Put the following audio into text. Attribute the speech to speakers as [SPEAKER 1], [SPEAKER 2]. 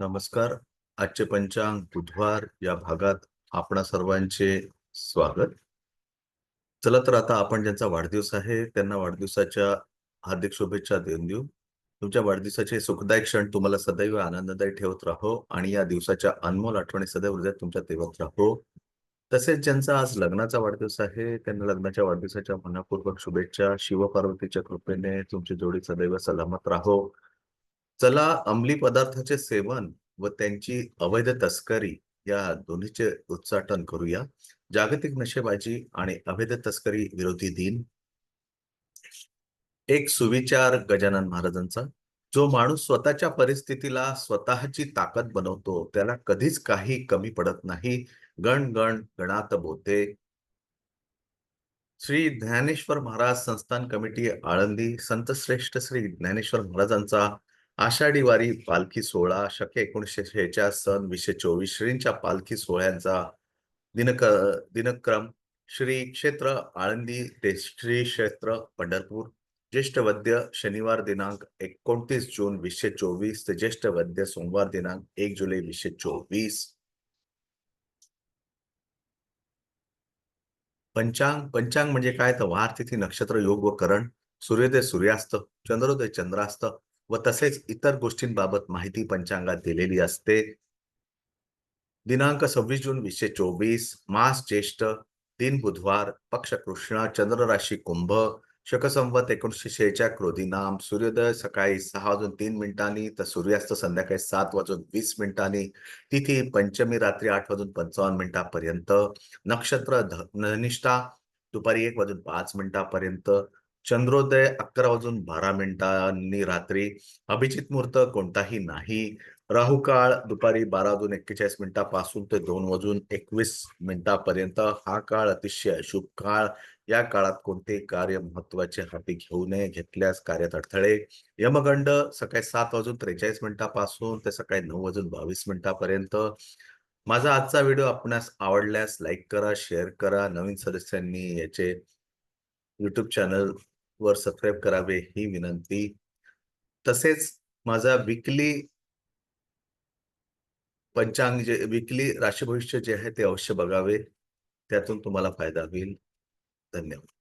[SPEAKER 1] नमस्कार. आजचे पंचांग बुधवार या भागात आपणा सर्वांचे स्वागत. चला तर आता आपण ज्यांचा वाढदिवस आहे त्यांना वाढदिवसाच्या हार्दिक शुभेच्छा देऊन देऊ. तुमच्या वाढदिवसाचे सुखदायक क्षण तुम्हाला सदैव आनंददायी ठेवत राहो आणि या दिवसाच्या अनमोल आठवणी सदैव हृदयात तुमच्या तेवत राहो. तसेच ज्यांचा आज लग्नाचा वाढदिवस आहे त्यांना लग्नाच्या वाढदिवसाच्या मनापूर्वक शुभेच्छा शिवपार्वतीच्या कृपेने तुमची जोडी सदैव सलामत राहो. चला अंमली पदार्थाचे सेवन व त्यांची अवैध तस्करी या दोन्हीचे उच्चाटन करूया. जागतिक नशेबाजी आणि अवैध तस्करी विरोधी दिन. एक सुविचार गजानन महाराजांचा. जो माणूस स्वतःच्या परिस्थितीला स्वतःची ताकद बनवतो त्याला कधीच काही कमी पडत नाही. गण गण गणात बोते श्री ज्ञानेश्वर महाराज संस्थान कमिटी आळंदी. संतश्रेष्ठ श्री ज्ञानेश्वर महाराजांचा आषाढी वारी पालखी सोहळा शके एकोणीसशे शेहेचाळीस सन वीसशे चोवीस श्रींच्या पालखी सोहळ्यांचा दिनक दिनक्रम श्री क्षेत्र आळंदी ते श्री क्षेत्र पंढरपूर. ज्येष्ठ वद्य शनिवार दिनांक एकोणतीस जून वीसशे चोवीस ते ज्येष्ठ वद्य सोमवार दिनांक एक जुलै वीसशे चोवीस. पंचांग पंचांग म्हणजे काय? तर वार तिथी नक्षत्र योग व करण सूर्योदय सूर्यास्त चंद्रोदय चंद्रास्त व तसेच इतर गोष्टींबाबत माहिती पंचांगात दिलेली असते. दिनांक सव्वीस जून वीसशे चोवीस मास ज्येष्ठ दिन बुधवार पक्ष कृष्ण चंद्र राशी कुंभ शकसंवत एकोणीसशे शेहेच्या क्रोधीनाम सूर्योदय सकाळी सहा वाजून तीन मिनिटांनी तर सूर्यास्त संध्याकाळी सात वाजून वीस मिनिटांनी तिथी पंचमी रात्री आठ वाजून पंचावन्न मिनिटांपर्यंत नक्षत्र धनिष्ठा दुपारी एक वाजून पाच मिनिटांपर्यंत चंद्रोदय अकरा वाजून बारा मिनिटांनी रात्री. अभिजित मुहूर्त कोणताही नाही. राहू काळ दुपारी बारा वाजून एक्केचाळीस मिनिटापासून ते दोन वाजून एकवीस मिनिटापर्यंत. हा काळ अतिशय अशुभ काळ. या काळात कोणते कार्य महत्त्वाचे हाती घेऊ नये घेतल्यास कार्यात अडथळे. यमगंड सकाळी सात वाजून त्रेचाळीस मिनिटापासून ते सकाळी नऊ वाजून बावीस मिनिटापर्यंत. माझा आजचा व्हिडिओ आपणास आवडल्यास लाईक करा शेअर करा. नवीन सदस्यांनी याचे युट्यूब चॅनल वर सबस्क्राईब करावे ही विनंती. तसेच माझा विकली पंचांग जे विकली राशी भविष्य जे आहे ते अवश्य बघावे. त्यातून तुम्हाला फायदा होईल. धन्यवाद.